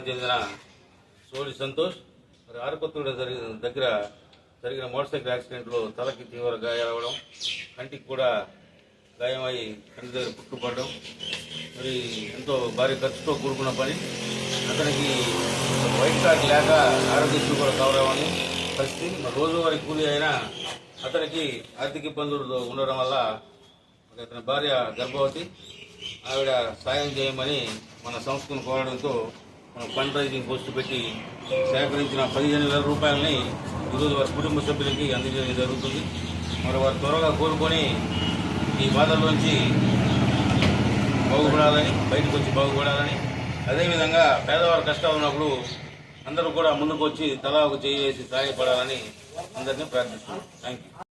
గ్రామానికి చెందిన సోడి సంతోష్ మరి ఆరుకొత్తూడ జరిగిన దగ్గర జరిగిన మోటార్ సైకిల్ యాక్సిడెంట్లో తలకి తీవ్ర గాయాలవడం కంటికి కూడా గాయమై కంటి దగ్గర పుట్టుపడడం మరి ఎంతో భారీ ఖర్చుతో కూడుకున్న పని. అతనికి వైట్ కార్డ్ లేక ఆరోగ్యశ్రీ కూడా కవరవని పరిస్థితి. మరి రోజువారీ కూలీ అయినా అతనికి ఆర్థిక ఇబ్బందులు ఉండడం వల్ల అతని భార్య గర్భవతి. ఆవిడ సాయం చేయమని మన సంస్థను కోరడంతో మన ఫండ్ రైజింగ్ పోస్ట్ పెట్టి సేకరించిన పదిహేను వేల రూపాయలని ఈరోజు వారి కుటుంబ సభ్యులకి అందజేయడం జరుగుతుంది. మరి వారు త్వరగా కోరుకొని ఈ బాధల్లోంచి బాగుపడాలని బయటకు వచ్చి బాగుపడాలని అదేవిధంగా పేదవారి కష్టాలు ఉన్నప్పుడు అందరూ కూడా ముందుకు వచ్చి తలా ఒక చేయి వేసి సహాయపడాలని అందరినీ ప్రార్థిస్తున్నాం. Thank you